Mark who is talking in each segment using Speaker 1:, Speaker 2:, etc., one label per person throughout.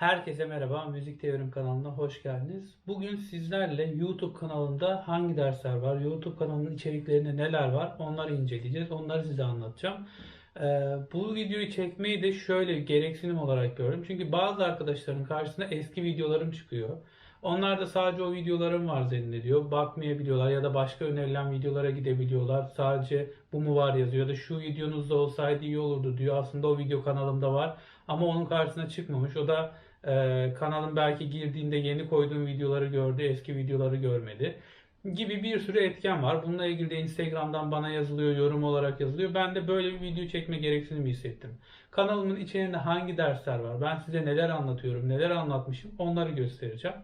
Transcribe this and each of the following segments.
Speaker 1: Herkese merhaba, Müzik Teorim kanalına hoş geldiniz. Bugün sizlerle YouTube kanalında hangi dersler var, YouTube kanalının içeriklerinde neler var onları inceleyeceğiz. Onları size anlatacağım. Ee, bu videoyu çekmeyi de şöyle gereksinim olarak gördüm. Çünkü bazı arkadaşların karşısına eski videolarım çıkıyor. Onlar da sadece o videolarım var zannediyor. Bakmayabiliyorlar ya da başka önerilen videolara gidebiliyorlar. Sadece bu mu var yazıyor ya da şu videonuzda olsaydı iyi olurdu diyor. Aslında o video kanalımda var ama onun karşısına çıkmamış. O da e, kanalın belki girdiğinde yeni koyduğum videoları gördü, eski videoları görmedi gibi bir sürü etken var. Bununla ilgili de Instagram'dan bana yazılıyor, yorum olarak yazılıyor. Ben de böyle bir video çekme gereksinimi hissettim. Kanalımın içerisinde hangi dersler var, ben size neler anlatıyorum, neler anlatmışım onları göstereceğim.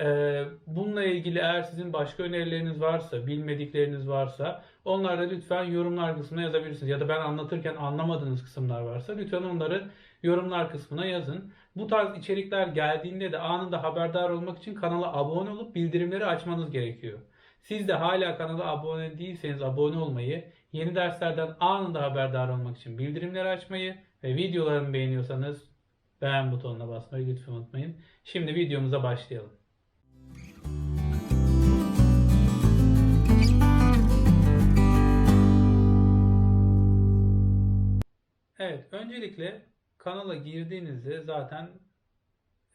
Speaker 1: Ee, bununla ilgili eğer sizin başka önerileriniz varsa, bilmedikleriniz varsa onları da lütfen yorumlar kısmına yazabilirsiniz. Ya da ben anlatırken anlamadığınız kısımlar varsa lütfen onları yorumlar kısmına yazın. Bu tarz içerikler geldiğinde de anında haberdar olmak için kanala abone olup bildirimleri açmanız gerekiyor. Siz de hala kanala abone değilseniz abone olmayı, yeni derslerden anında haberdar olmak için bildirimleri açmayı ve videolarımı beğeniyorsanız beğen butonuna basmayı lütfen unutmayın. Şimdi videomuza başlayalım. Evet, öncelikle kanala girdiğinizde zaten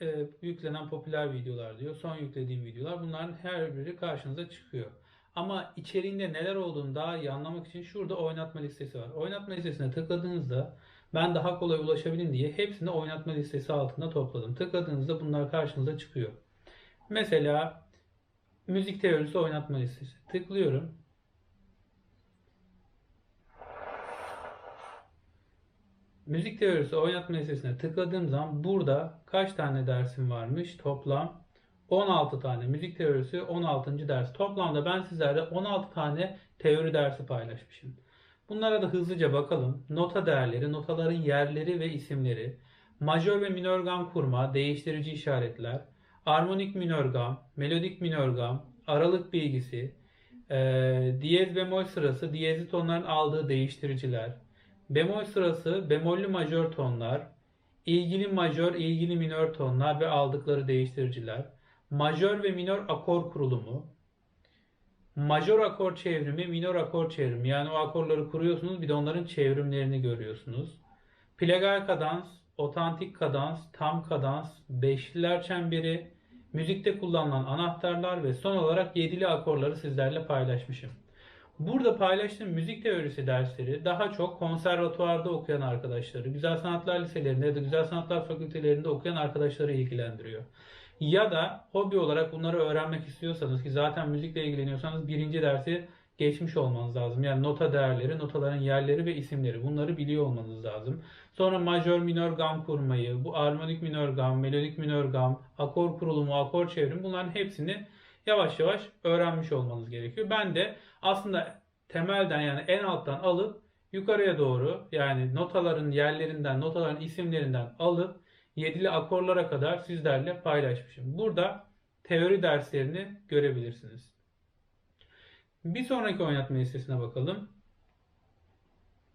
Speaker 1: e, yüklenen popüler videolar diyor. Son yüklediğim videolar. Bunların her biri karşınıza çıkıyor. Ama içeriğinde neler olduğunu daha iyi anlamak için şurada oynatma listesi var. Oynatma listesine tıkladığınızda ben daha kolay ulaşabilin diye hepsini oynatma listesi altında topladım. Tıkladığınızda bunlar karşınıza çıkıyor. Mesela müzik teorisi oynatma listesi. Tıklıyorum. Müzik teorisi oynatma listesine tıkladığım zaman burada kaç tane dersim varmış? Toplam 16 tane. Müzik teorisi 16. ders. Toplamda ben sizlerle 16 tane teori dersi paylaşmışım. Bunlara da hızlıca bakalım. Nota değerleri, notaların yerleri ve isimleri, majör ve minör gam kurma, değiştirici işaretler, armonik minör gam, melodik minör gam, aralık bilgisi, eee diyez bemol sırası, diyezli tonların aldığı değiştiriciler, Bemol sırası bemollü majör tonlar, ilgili majör, ilgili minör tonlar ve aldıkları değiştiriciler, majör ve minör akor kurulumu, majör akor çevrimi, minör akor çevrimi. Yani o akorları kuruyorsunuz bir de onların çevrimlerini görüyorsunuz. Plegal kadans, otantik kadans, tam kadans, beşliler çemberi, müzikte kullanılan anahtarlar ve son olarak yedili akorları sizlerle paylaşmışım. Burada paylaştığım müzik teorisi dersleri daha çok konservatuvarda okuyan arkadaşları, güzel sanatlar liselerinde ya da güzel sanatlar fakültelerinde okuyan arkadaşları ilgilendiriyor. Ya da hobi olarak bunları öğrenmek istiyorsanız ki zaten müzikle ilgileniyorsanız birinci dersi geçmiş olmanız lazım. Yani nota değerleri, notaların yerleri ve isimleri bunları biliyor olmanız lazım. Sonra majör minör gam kurmayı, bu armonik minör gam, melodik minör gam, akor kurulumu, akor çevrimi bunların hepsini yavaş yavaş öğrenmiş olmanız gerekiyor. Ben de aslında temelden yani en alttan alıp yukarıya doğru yani notaların yerlerinden, notaların isimlerinden alıp yedili akorlara kadar sizlerle paylaşmışım. Burada teori derslerini görebilirsiniz. Bir sonraki oynatma listesine bakalım.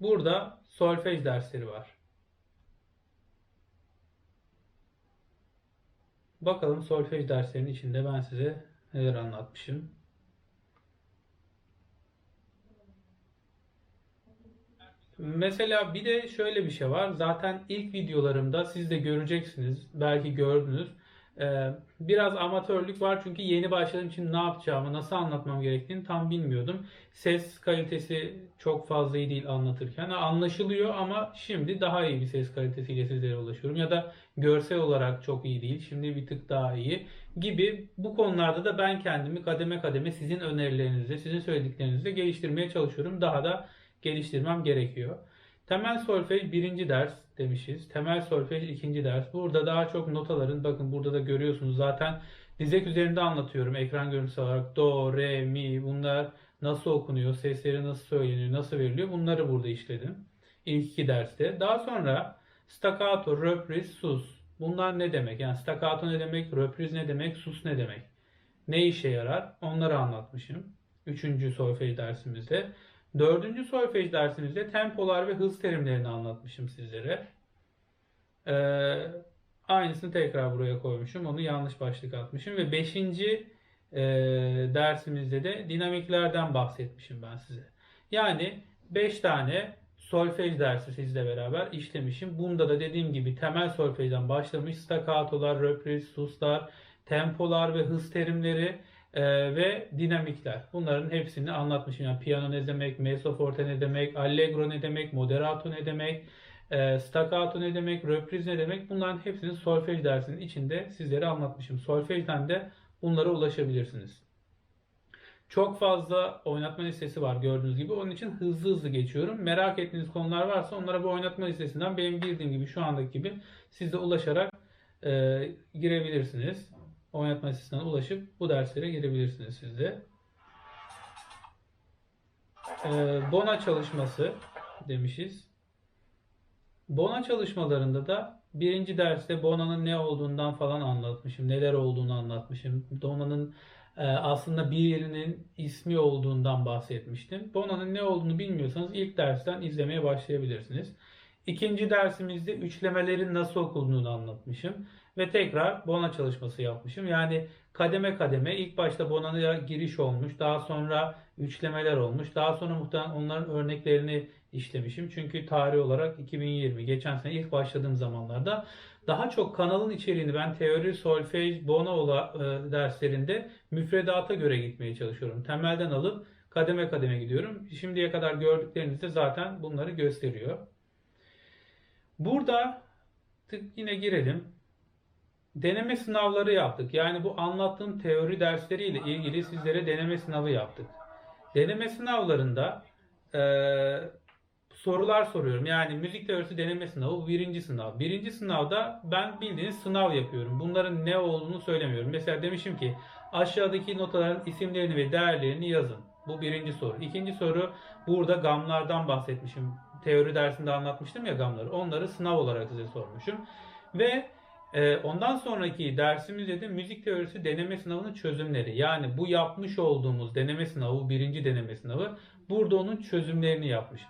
Speaker 1: Burada solfej dersleri var. Bakalım solfej derslerinin içinde ben size neler anlatmışım. Mesela bir de şöyle bir şey var. Zaten ilk videolarımda siz de göreceksiniz. Belki gördünüz. Ee, biraz amatörlük var çünkü yeni başladığım için ne yapacağımı, nasıl anlatmam gerektiğini tam bilmiyordum. Ses kalitesi çok fazla iyi değil anlatırken. Anlaşılıyor ama şimdi daha iyi bir ses kalitesiyle sizlere ulaşıyorum. Ya da görsel olarak çok iyi değil. Şimdi bir tık daha iyi gibi bu konularda da ben kendimi kademe kademe sizin önerilerinizle, sizin söylediklerinizle geliştirmeye çalışıyorum. Daha da geliştirmem gerekiyor. Temel solfej birinci ders demişiz. Temel solfej ikinci ders. Burada daha çok notaların bakın burada da görüyorsunuz zaten dizek üzerinde anlatıyorum ekran görüntüsü olarak. Do, re, mi bunlar nasıl okunuyor, sesleri nasıl söyleniyor, nasıl veriliyor bunları burada işledim. İlk iki derste. Daha sonra staccato, röpriz, sus. Bunlar ne demek? Yani staccato ne demek, röpriz ne demek, sus ne demek? Ne işe yarar? Onları anlatmışım. Üçüncü solfej dersimizde. Dördüncü solfej dersimizde tempolar ve hız terimlerini anlatmışım sizlere. Ee, Aynısını tekrar buraya koymuşum. Onu yanlış başlık atmışım. Ve 5. dersimizde de dinamiklerden bahsetmişim ben size. Yani 5 tane solfej dersi sizle beraber işlemişim. Bunda da dediğim gibi temel solfejden başlamış. Staccatolar, reprise, suslar, tempolar ve hız terimleri e, ve dinamikler. Bunların hepsini anlatmışım. Yani piyano ne demek, mezzo forte ne demek, allegro ne demek, moderato ne demek, e, staccato ne demek, reprise ne demek. Bunların hepsini solfej dersinin içinde sizlere anlatmışım. Solfejden de bunlara ulaşabilirsiniz. Çok fazla oynatma listesi var gördüğünüz gibi. Onun için hızlı hızlı geçiyorum. Merak ettiğiniz konular varsa onlara bu oynatma listesinden benim girdiğim gibi şu andaki gibi siz de ulaşarak e, girebilirsiniz. Oynatma listesinden ulaşıp bu derslere girebilirsiniz siz de. E, Bona çalışması demişiz. Bona çalışmalarında da birinci derste Bona'nın ne olduğundan falan anlatmışım. Neler olduğunu anlatmışım. Bona'nın e, aslında bir yerinin ismi olduğundan bahsetmiştim. Bona'nın ne olduğunu bilmiyorsanız ilk dersten izlemeye başlayabilirsiniz. İkinci dersimizde üçlemelerin nasıl okunduğunu anlatmışım. Ve tekrar Bona çalışması yapmışım. Yani kademe kademe ilk başta Bona'ya giriş olmuş. Daha sonra üçlemeler olmuş. Daha sonra muhtemelen onların örneklerini işlemişim. Çünkü tarih olarak 2020 geçen sene ilk başladığım zamanlarda daha çok kanalın içeriğini ben teori, solfej, bona e, derslerinde müfredata göre gitmeye çalışıyorum. Temelden alıp kademe kademe gidiyorum. Şimdiye kadar gördükleriniz de zaten bunları gösteriyor. Burada yine girelim. Deneme sınavları yaptık. Yani bu anlattığım teori dersleriyle ilgili sizlere deneme sınavı yaptık. Deneme sınavlarında e, sorular soruyorum. Yani müzik teorisi deneme sınavı birinci sınav. Birinci sınavda ben bildiğiniz sınav yapıyorum. Bunların ne olduğunu söylemiyorum. Mesela demişim ki aşağıdaki notaların isimlerini ve değerlerini yazın. Bu birinci soru. İkinci soru burada gamlardan bahsetmişim. Teori dersinde anlatmıştım ya gamları. Onları sınav olarak size sormuşum. Ve ondan sonraki dersimizde de müzik teorisi deneme sınavının çözümleri. Yani bu yapmış olduğumuz deneme sınavı, birinci deneme sınavı. Burada onun çözümlerini yapmışım.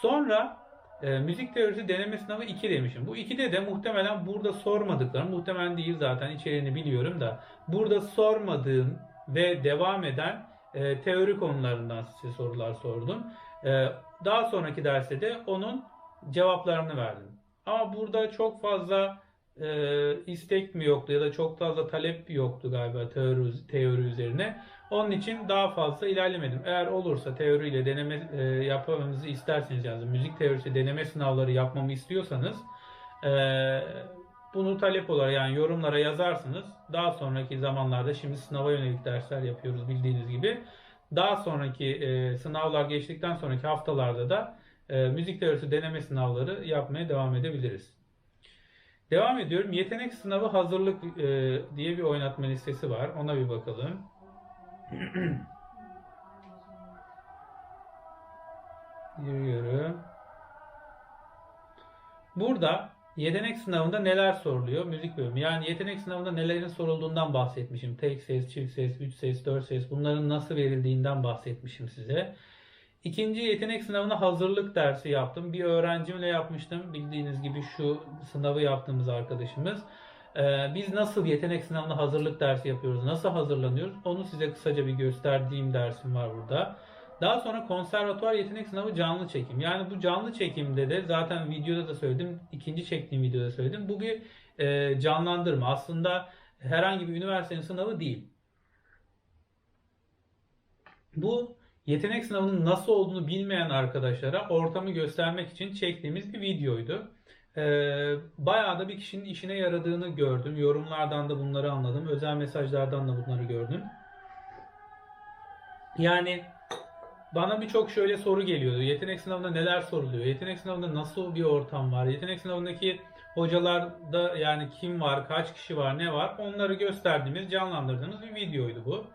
Speaker 1: Sonra e, müzik teorisi deneme sınavı 2 demişim. Bu 2'de de muhtemelen burada sormadıklarım, muhtemelen değil zaten içeriğini biliyorum da burada sormadığım ve devam eden e, teori konularından size sorular sordum. E, daha sonraki derste de onun cevaplarını verdim. Ama burada çok fazla e, istek mi yoktu ya da çok fazla talep yoktu galiba teori, teori üzerine. Onun için daha fazla ilerlemedim. Eğer olursa teoriyle deneme e, yapmamızı isterseniz yani müzik teorisi deneme sınavları yapmamı istiyorsanız e, bunu talep olarak yani yorumlara yazarsınız. Daha sonraki zamanlarda şimdi sınava yönelik dersler yapıyoruz bildiğiniz gibi. Daha sonraki e, sınavlar geçtikten sonraki haftalarda da e, müzik teorisi deneme sınavları yapmaya devam edebiliriz. Devam ediyorum. Yetenek sınavı hazırlık e, diye bir oynatma listesi var. Ona bir bakalım. Yürüyorum. Burada yetenek sınavında neler soruluyor? Müzik bölümü. Yani yetenek sınavında nelerin sorulduğundan bahsetmişim. Tek ses, çift ses, üç ses, dört ses bunların nasıl verildiğinden bahsetmişim size. İkinci yetenek sınavına hazırlık dersi yaptım. Bir öğrencimle yapmıştım. Bildiğiniz gibi şu sınavı yaptığımız arkadaşımız. Ee, biz nasıl yetenek sınavına hazırlık dersi yapıyoruz, nasıl hazırlanıyoruz onu size kısaca bir gösterdiğim dersim var burada. Daha sonra konservatuvar yetenek sınavı canlı çekim. Yani bu canlı çekimde de zaten videoda da söyledim, ikinci çektiğim videoda söyledim. Bu bir e, canlandırma. Aslında herhangi bir üniversitenin sınavı değil. Bu yetenek sınavının nasıl olduğunu bilmeyen arkadaşlara ortamı göstermek için çektiğimiz bir videoydu. Ee, bayağı da bir kişinin işine yaradığını gördüm. Yorumlardan da bunları anladım. Özel mesajlardan da bunları gördüm. Yani bana birçok şöyle soru geliyordu. Yetenek sınavında neler soruluyor? Yetenek sınavında nasıl bir ortam var? Yetenek sınavındaki hocalarda yani kim var, kaç kişi var, ne var? Onları gösterdiğimiz, canlandırdığımız bir videoydu bu.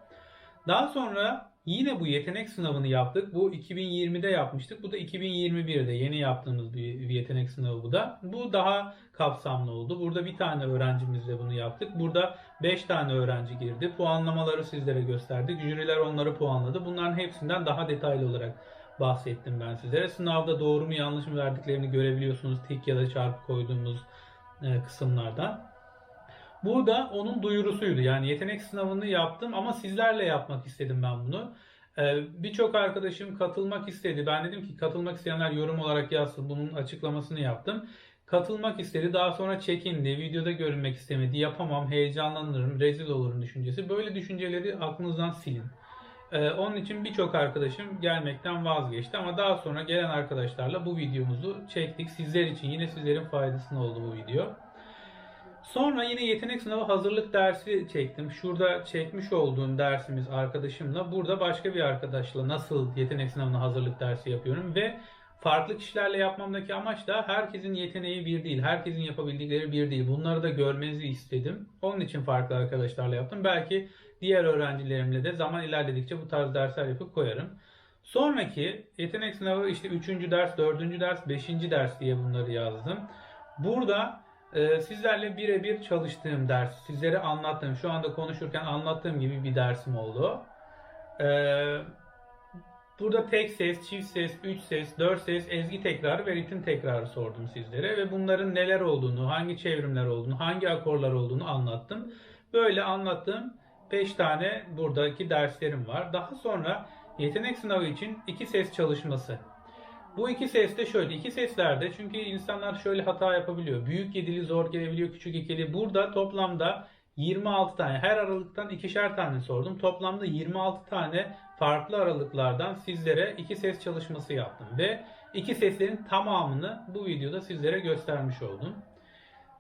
Speaker 1: Daha sonra Yine bu yetenek sınavını yaptık. Bu 2020'de yapmıştık. Bu da 2021'de yeni yaptığımız bir, yetenek sınavı bu da. Bu daha kapsamlı oldu. Burada bir tane öğrencimizle bunu yaptık. Burada 5 tane öğrenci girdi. Puanlamaları sizlere gösterdik. Jüriler onları puanladı. Bunların hepsinden daha detaylı olarak bahsettim ben sizlere. Sınavda doğru mu yanlış mı verdiklerini görebiliyorsunuz. Tik ya da çarpı koyduğumuz e, kısımlardan. Bu da onun duyurusuydu. Yani yetenek sınavını yaptım ama sizlerle yapmak istedim ben bunu. Ee, Birçok arkadaşım katılmak istedi. Ben dedim ki katılmak isteyenler yorum olarak yazsın. Bunun açıklamasını yaptım. Katılmak istedi. Daha sonra çekindi. Videoda görünmek istemedi. Yapamam, heyecanlanırım, rezil olurum düşüncesi. Böyle düşünceleri aklınızdan silin. Ee, onun için birçok arkadaşım gelmekten vazgeçti. Ama daha sonra gelen arkadaşlarla bu videomuzu çektik. Sizler için yine sizlerin faydasına oldu bu video. Sonra yine yetenek sınavı hazırlık dersi çektim. Şurada çekmiş olduğum dersimiz arkadaşımla. Burada başka bir arkadaşla nasıl yetenek sınavına hazırlık dersi yapıyorum ve farklı kişilerle yapmamdaki amaç da herkesin yeteneği bir değil. Herkesin yapabildikleri bir değil. Bunları da görmenizi istedim. Onun için farklı arkadaşlarla yaptım. Belki diğer öğrencilerimle de zaman ilerledikçe bu tarz dersler yapıp koyarım. Sonraki yetenek sınavı işte 3. ders, 4. ders, 5. ders diye bunları yazdım. Burada sizlerle birebir çalıştığım ders, sizlere anlattığım, şu anda konuşurken anlattığım gibi bir dersim oldu. Ee, burada tek ses, çift ses, üç ses, dört ses, ezgi tekrarı ve ritim tekrarı sordum sizlere ve bunların neler olduğunu, hangi çevrimler olduğunu, hangi akorlar olduğunu anlattım. Böyle anlattığım 5 tane buradaki derslerim var. Daha sonra yetenek sınavı için iki ses çalışması bu iki ses de şöyle. iki seslerde çünkü insanlar şöyle hata yapabiliyor. Büyük yedili zor gelebiliyor. Küçük ikili. Burada toplamda 26 tane her aralıktan ikişer tane sordum. Toplamda 26 tane farklı aralıklardan sizlere iki ses çalışması yaptım. Ve iki seslerin tamamını bu videoda sizlere göstermiş oldum.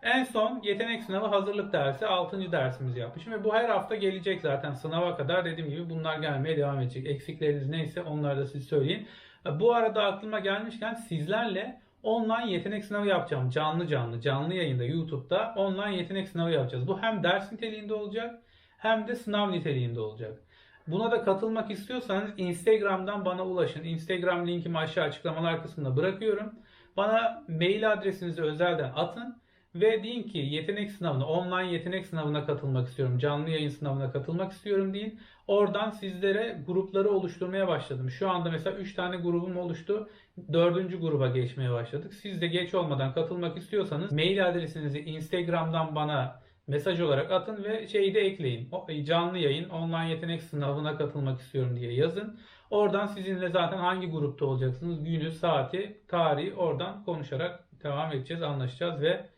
Speaker 1: En son yetenek sınavı hazırlık dersi 6. dersimizi yapmışım ve bu her hafta gelecek zaten sınava kadar dediğim gibi bunlar gelmeye devam edecek. Eksikleriniz neyse onları da siz söyleyin. Bu arada aklıma gelmişken sizlerle online yetenek sınavı yapacağım. Canlı canlı, canlı yayında YouTube'da online yetenek sınavı yapacağız. Bu hem ders niteliğinde olacak hem de sınav niteliğinde olacak. Buna da katılmak istiyorsanız Instagram'dan bana ulaşın. Instagram linkimi aşağı açıklamalar kısmında bırakıyorum. Bana mail adresinizi özelden atın ve deyin ki yetenek sınavına, online yetenek sınavına katılmak istiyorum, canlı yayın sınavına katılmak istiyorum deyin. Oradan sizlere grupları oluşturmaya başladım. Şu anda mesela 3 tane grubum oluştu. 4. gruba geçmeye başladık. Siz de geç olmadan katılmak istiyorsanız mail adresinizi Instagram'dan bana mesaj olarak atın ve şeyi de ekleyin. Canlı yayın online yetenek sınavına katılmak istiyorum diye yazın. Oradan sizinle zaten hangi grupta olacaksınız, günü, saati, tarihi oradan konuşarak devam edeceğiz, anlaşacağız ve e,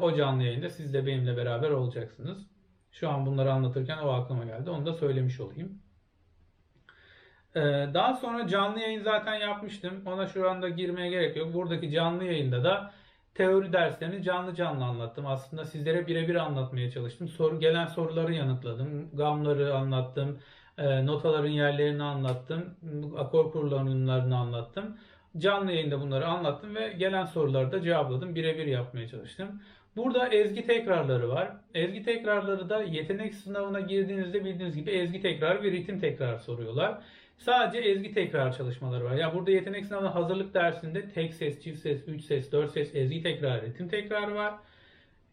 Speaker 1: o canlı yayında siz de benimle beraber olacaksınız. Şu an bunları anlatırken o aklıma geldi. Onu da söylemiş olayım. Ee, daha sonra canlı yayın zaten yapmıştım. Ona şu anda girmeye gerek yok. Buradaki canlı yayında da teori derslerini canlı canlı anlattım. Aslında sizlere birebir anlatmaya çalıştım. Soru gelen soruları yanıtladım. Gamları anlattım. E, notaların yerlerini anlattım. Akor kullanımlarını anlattım. Canlı yayında bunları anlattım ve gelen soruları da cevapladım. Birebir yapmaya çalıştım. Burada ezgi tekrarları var. Ezgi tekrarları da yetenek sınavına girdiğinizde bildiğiniz gibi ezgi tekrar ve ritim tekrar soruyorlar. Sadece ezgi tekrar çalışmaları var. Ya burada yetenek sınavına hazırlık dersinde tek ses, çift ses, üç ses, dört ses, ezgi tekrar, ritim tekrarı var.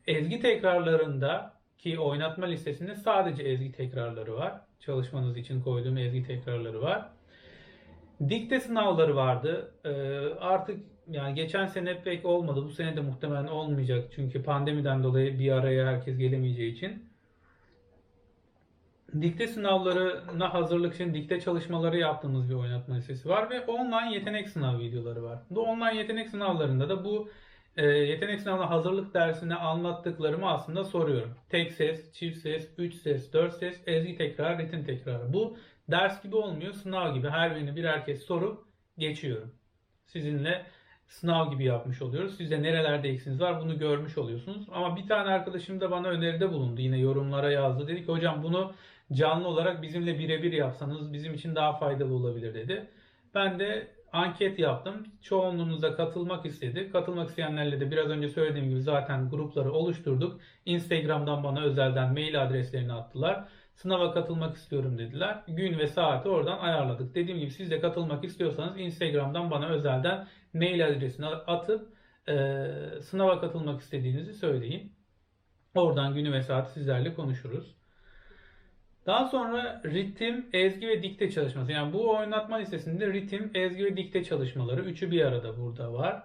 Speaker 1: Ezgi tekrarlarında ki oynatma listesinde sadece ezgi tekrarları var. Çalışmanız için koyduğum ezgi tekrarları var. Dikte sınavları vardı. Ee, artık yani geçen sene pek olmadı. Bu sene de muhtemelen olmayacak. Çünkü pandemiden dolayı bir araya herkes gelemeyeceği için. Dikte sınavlarına hazırlık için dikte çalışmaları yaptığımız bir oynatma listesi var ve online yetenek sınav videoları var. Bu online yetenek sınavlarında da bu e, yetenek sınavına hazırlık dersine anlattıklarımı aslında soruyorum. Tek ses, çift ses, üç ses, dört ses, ezgi tekrar, ritim tekrarı. Bu ders gibi olmuyor, sınav gibi. Her birini birer kez sorup geçiyorum. Sizinle sınav gibi yapmış oluyoruz. Siz de nerelerde eksiğiniz var bunu görmüş oluyorsunuz. Ama bir tane arkadaşım da bana öneride bulundu. Yine yorumlara yazdı. Dedi ki hocam bunu canlı olarak bizimle birebir yapsanız bizim için daha faydalı olabilir dedi. Ben de anket yaptım. Çoğunluğunuz da katılmak istedi. Katılmak isteyenlerle de biraz önce söylediğim gibi zaten grupları oluşturduk. Instagram'dan bana özelden mail adreslerini attılar. Sınava katılmak istiyorum dediler. Gün ve saati oradan ayarladık. Dediğim gibi siz de katılmak istiyorsanız Instagram'dan bana özelden mail adresini atıp e, sınava katılmak istediğinizi söyleyin. Oradan günü ve saati sizlerle konuşuruz. Daha sonra ritim, ezgi ve dikte çalışması. Yani bu oynatma listesinde ritim, ezgi ve dikte çalışmaları. Üçü bir arada burada var.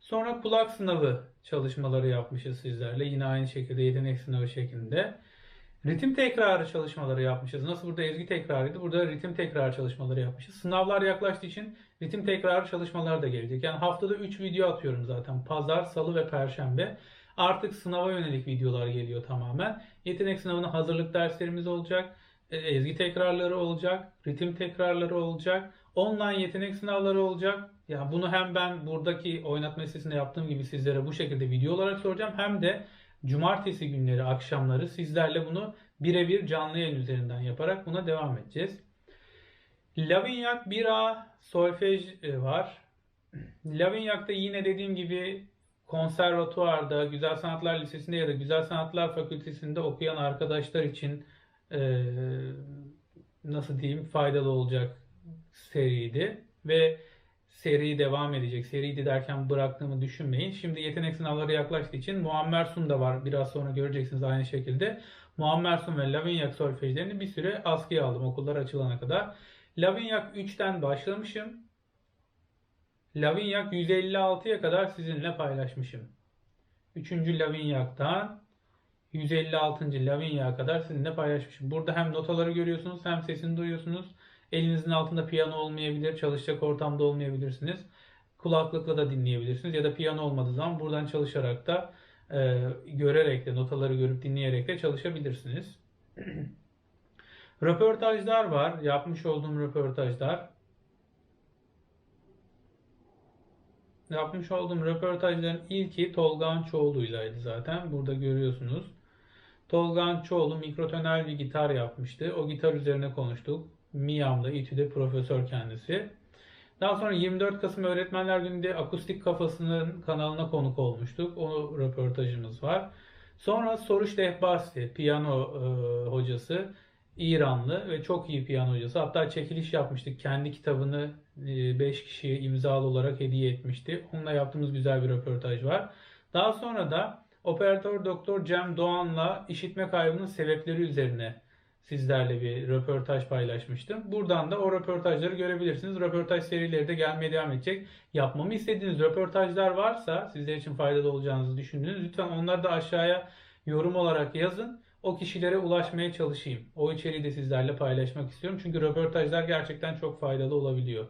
Speaker 1: Sonra kulak sınavı çalışmaları yapmışız sizlerle. Yine aynı şekilde yetenek sınavı şeklinde. Ritim tekrarı çalışmaları yapmışız. Nasıl burada ezgi tekrarıydı, burada ritim tekrar çalışmaları yapmışız. Sınavlar yaklaştığı için ritim tekrarı çalışmalar da gelecek. Yani haftada 3 video atıyorum zaten. Pazar, salı ve perşembe. Artık sınava yönelik videolar geliyor tamamen. Yetenek sınavına hazırlık derslerimiz olacak. e, Ezgi tekrarları olacak. Ritim tekrarları olacak. Online yetenek sınavları olacak. Ya bunu hem ben buradaki oynatma listesinde yaptığım gibi sizlere bu şekilde video olarak soracağım. Hem de cumartesi günleri akşamları sizlerle bunu birebir canlı yayın üzerinden yaparak buna devam edeceğiz. Lavignac 1A solfej e, var. Lavignac'ta yine dediğim gibi konservatuvarda, Güzel Sanatlar Lisesi'nde ya da Güzel Sanatlar Fakültesi'nde okuyan arkadaşlar için e, nasıl diyeyim faydalı olacak seriydi ve seri devam edecek. Seriydi derken bıraktığımı düşünmeyin. Şimdi yetenek sınavları yaklaştığı için Muammer Sun da var. Biraz sonra göreceksiniz aynı şekilde. Muammer Sun ve Lavignac solfejlerini bir süre askıya aldım okullar açılana kadar. Lavignac 3'ten başlamışım. Lavignac 156'ya kadar sizinle paylaşmışım. 3. Lavignac'tan 156. Lavignac'a kadar sizinle paylaşmışım. Burada hem notaları görüyorsunuz hem sesini duyuyorsunuz. Elinizin altında piyano olmayabilir, çalışacak ortamda olmayabilirsiniz. Kulaklıkla da dinleyebilirsiniz ya da piyano olmadığı zaman buradan çalışarak da e, görerek de notaları görüp dinleyerek de çalışabilirsiniz. Röportajlar var. Yapmış olduğum röportajlar. Yapmış olduğum röportajların ilki Tolga Çoğlu'ylaydı zaten. Burada görüyorsunuz. Tolga Çoğlu mikrotonel bir gitar yapmıştı. O gitar üzerine konuştuk. Miam'da, İTÜ'de profesör kendisi. Daha sonra 24 Kasım Öğretmenler Günü'nde Akustik Kafası'nın kanalına konuk olmuştuk. O röportajımız var. Sonra Soruş Dehbasi, piyano e, hocası. İranlı ve çok iyi piyano hocası. Hatta çekiliş yapmıştık. Kendi kitabını 5 kişiye imzalı olarak hediye etmişti. Onunla yaptığımız güzel bir röportaj var. Daha sonra da operatör doktor Cem Doğan'la işitme kaybının sebepleri üzerine sizlerle bir röportaj paylaşmıştım. Buradan da o röportajları görebilirsiniz. Röportaj serileri de gelmeye devam edecek. Yapmamı istediğiniz röportajlar varsa sizler için faydalı olacağınızı düşündüğünüz lütfen onları da aşağıya yorum olarak yazın. O kişilere ulaşmaya çalışayım. O içeriği de sizlerle paylaşmak istiyorum. Çünkü röportajlar gerçekten çok faydalı olabiliyor.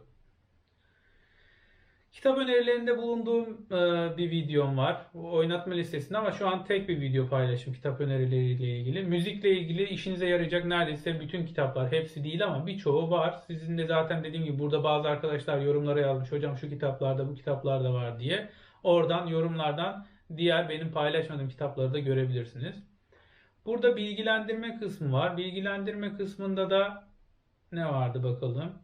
Speaker 1: Kitap önerilerinde bulunduğum e, bir videom var. Oynatma listesinde ama şu an tek bir video paylaşım kitap önerileriyle ilgili. Müzikle ilgili işinize yarayacak neredeyse bütün kitaplar. Hepsi değil ama birçoğu var. Sizin de zaten dediğim gibi burada bazı arkadaşlar yorumlara yazmış. Hocam şu kitaplarda bu kitaplarda var diye. Oradan yorumlardan diğer benim paylaşmadığım kitapları da görebilirsiniz. Burada bilgilendirme kısmı var. Bilgilendirme kısmında da ne vardı bakalım.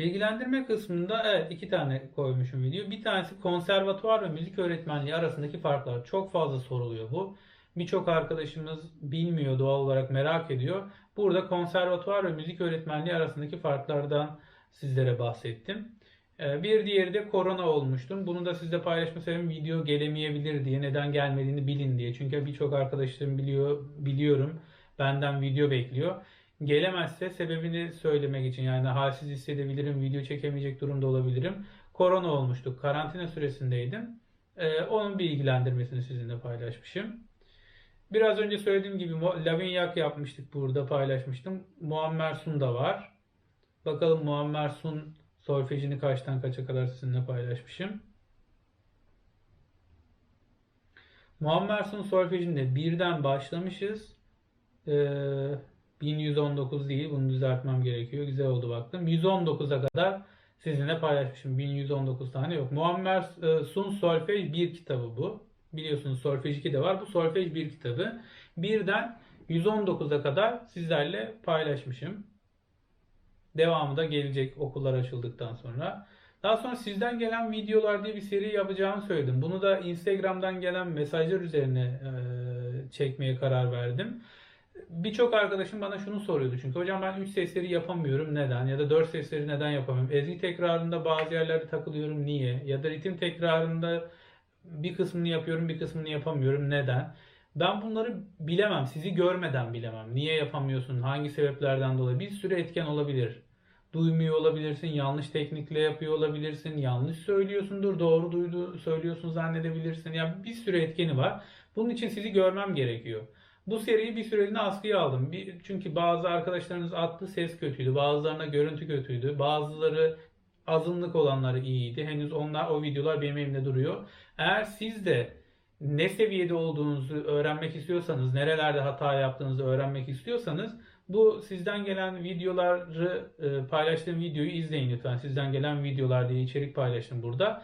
Speaker 1: Bilgilendirme kısmında evet iki tane koymuşum video. Bir tanesi konservatuvar ve müzik öğretmenliği arasındaki farklar. Çok fazla soruluyor bu. Birçok arkadaşımız bilmiyor doğal olarak merak ediyor. Burada konservatuvar ve müzik öğretmenliği arasındaki farklardan sizlere bahsettim. Ee, Bir diğeri de korona olmuştum. Bunu da sizle paylaşma sebebim video gelemeyebilir diye, neden gelmediğini bilin diye. Çünkü birçok arkadaşlarım biliyor, biliyorum benden video bekliyor. Gelemezse sebebini söylemek için yani halsiz hissedebilirim, video çekemeyecek durumda olabilirim. Korona olmuştuk, karantina süresindeydim. Ee, onun bilgilendirmesini sizinle paylaşmışım. Biraz önce söylediğim gibi Lavignac yapmıştık burada paylaşmıştım. Muammer Sun da var. Bakalım Muammer Sun solfejini kaçtan kaça kadar sizinle paylaşmışım. Muammer Sun solfejinde birden başlamışız. Ee, 1119 değil bunu düzeltmem gerekiyor. Güzel oldu baktım. 119'a kadar sizinle paylaşmışım. 1119 tane yok. Muammer e, Sun Solfej 1 kitabı bu. Biliyorsunuz Solfej 2 de var. Bu Solfej 1 kitabı. Birden 119'a kadar sizlerle paylaşmışım. Devamı da gelecek okullar açıldıktan sonra. Daha sonra sizden gelen videolar diye bir seri yapacağımı söyledim. Bunu da Instagram'dan gelen mesajlar üzerine e, çekmeye karar verdim. Birçok arkadaşım bana şunu soruyordu çünkü hocam ben 3 sesleri yapamıyorum neden ya da 4 sesleri neden yapamıyorum? Ezgi tekrarında bazı yerlerde takılıyorum niye? Ya da ritim tekrarında bir kısmını yapıyorum bir kısmını yapamıyorum neden? Ben bunları bilemem. Sizi görmeden bilemem. Niye yapamıyorsun? Hangi sebeplerden dolayı? Bir sürü etken olabilir. duymuyor olabilirsin, yanlış teknikle yapıyor olabilirsin, yanlış söylüyorsundur, doğru duydu söylüyorsun zannedebilirsin. Yani bir sürü etkeni var. Bunun için sizi görmem gerekiyor. Bu seriyi bir süreliğine askıya aldım. Bir, çünkü bazı arkadaşlarınız attı ses kötüydü, bazılarına görüntü kötüydü, bazıları azınlık olanları iyiydi. Henüz onlar o videolar benim elimde duruyor. Eğer siz de ne seviyede olduğunuzu öğrenmek istiyorsanız, nerelerde hata yaptığınızı öğrenmek istiyorsanız bu sizden gelen videoları e, paylaştığım videoyu izleyin lütfen. Sizden gelen videolar diye içerik paylaştım burada.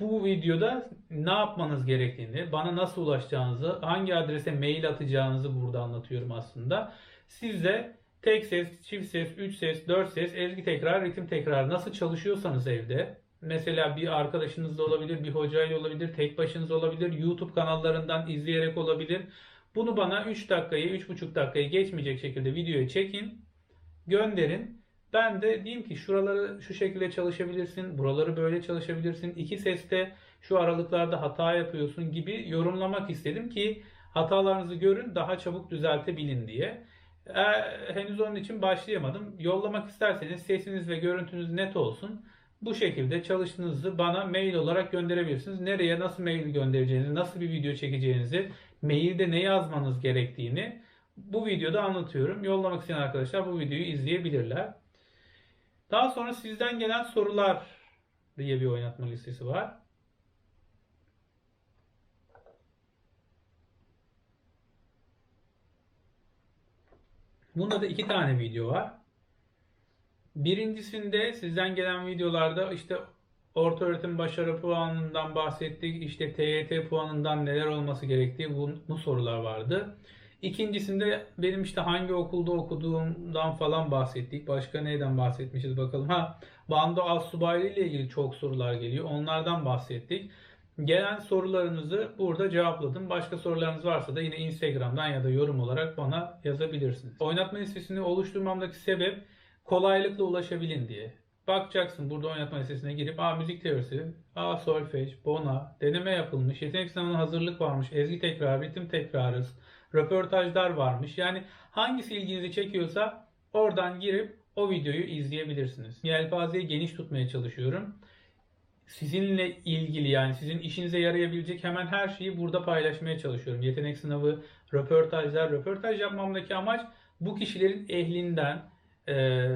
Speaker 1: Bu videoda ne yapmanız gerektiğini, bana nasıl ulaşacağınızı, hangi adrese mail atacağınızı burada anlatıyorum aslında. Siz tek ses, çift ses, üç ses, dört ses, ezgi tekrar, ritim tekrar nasıl çalışıyorsanız evde Mesela bir arkadaşınız da olabilir, bir hocayla olabilir, tek başınız olabilir, YouTube kanallarından izleyerek olabilir. Bunu bana 3 dakikayı, 3,5 dakikayı geçmeyecek şekilde videoya çekin, gönderin. Ben de diyeyim ki şuraları şu şekilde çalışabilirsin, buraları böyle çalışabilirsin. İki seste şu aralıklarda hata yapıyorsun gibi yorumlamak istedim ki hatalarınızı görün, daha çabuk düzeltebilin diye. Ee, henüz onun için başlayamadım. Yollamak isterseniz sesiniz ve görüntünüz net olsun. Bu şekilde çalıştığınızı bana mail olarak gönderebilirsiniz. Nereye nasıl mail göndereceğinizi, nasıl bir video çekeceğinizi, mailde ne yazmanız gerektiğini bu videoda anlatıyorum. Yollamak isteyen arkadaşlar bu videoyu izleyebilirler. Daha sonra sizden gelen sorular diye bir oynatma listesi var. Bunda da iki tane video var. Birincisinde sizden gelen videolarda işte orta öğretim başarı puanından bahsettik. İşte TYT puanından neler olması gerektiği bu, bu sorular vardı. İkincisinde benim işte hangi okulda okuduğumdan falan bahsettik. Başka neyden bahsetmişiz bakalım. Ha, Bando Asubaylı ile ilgili çok sorular geliyor. Onlardan bahsettik. Gelen sorularınızı burada cevapladım. Başka sorularınız varsa da yine Instagram'dan ya da yorum olarak bana yazabilirsiniz. Oynatma listesini oluşturmamdaki sebep kolaylıkla ulaşabilin diye. Bakacaksın burada oynatma listesine girip A müzik teorisi, A solfej, bona, deneme yapılmış, yetenek sınavına hazırlık varmış, ezgi tekrar, ritim tekrarı, röportajlar varmış. Yani hangisi ilginizi çekiyorsa oradan girip o videoyu izleyebilirsiniz. Yelpazeyi geniş tutmaya çalışıyorum. Sizinle ilgili yani sizin işinize yarayabilecek hemen her şeyi burada paylaşmaya çalışıyorum. Yetenek sınavı, röportajlar, röportaj yapmamdaki amaç bu kişilerin ehlinden, e,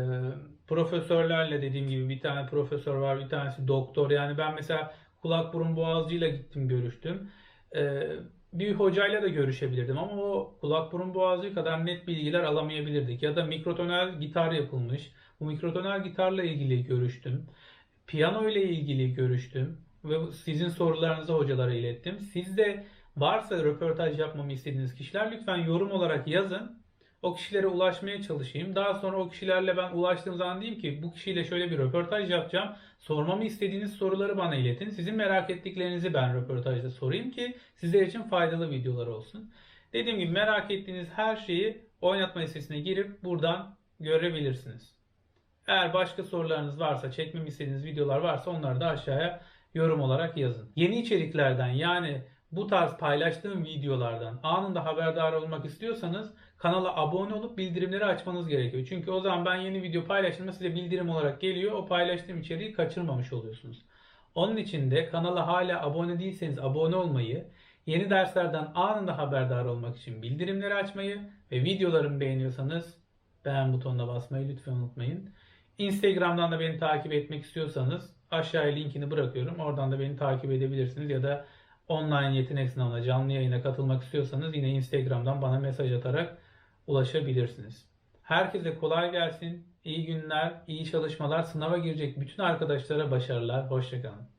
Speaker 1: profesörlerle dediğim gibi bir tane profesör var, bir tanesi doktor. Yani ben mesela kulak burun boğazcıyla gittim görüştüm. E, bir hocayla da görüşebilirdim ama o kulak burun boğazcı kadar net bilgiler alamayabilirdik. Ya da mikrotonal gitar yapılmış. Bu mikrotonal gitarla ilgili görüştüm. Piyano ile ilgili görüştüm ve sizin sorularınızı hocalara ilettim. Siz de varsa röportaj yapmamı istediğiniz kişiler lütfen yorum olarak yazın. O kişilere ulaşmaya çalışayım. Daha sonra o kişilerle ben ulaştığım zaman diyeyim ki bu kişiyle şöyle bir röportaj yapacağım. Sormamı istediğiniz soruları bana iletin. Sizin merak ettiklerinizi ben röportajda sorayım ki sizler için faydalı videolar olsun. Dediğim gibi merak ettiğiniz her şeyi oynatma listesine girip buradan görebilirsiniz. Eğer başka sorularınız varsa, çekmemi istediğiniz videolar varsa onları da aşağıya yorum olarak yazın. Yeni içeriklerden yani bu tarz paylaştığım videolardan anında haberdar olmak istiyorsanız kanala abone olup bildirimleri açmanız gerekiyor. Çünkü o zaman ben yeni video paylaştığımda size bildirim olarak geliyor. O paylaştığım içeriği kaçırmamış oluyorsunuz. Onun için de kanala hala abone değilseniz abone olmayı, yeni derslerden anında haberdar olmak için bildirimleri açmayı ve videolarımı beğeniyorsanız beğen butonuna basmayı lütfen unutmayın. Instagram'dan da beni takip etmek istiyorsanız aşağıya linkini bırakıyorum. Oradan da beni takip edebilirsiniz ya da online yetenek sınavına canlı yayına katılmak istiyorsanız yine Instagram'dan bana mesaj atarak ulaşabilirsiniz. Herkese kolay gelsin. İyi günler, iyi çalışmalar. Sınava girecek bütün arkadaşlara başarılar. Hoşçakalın.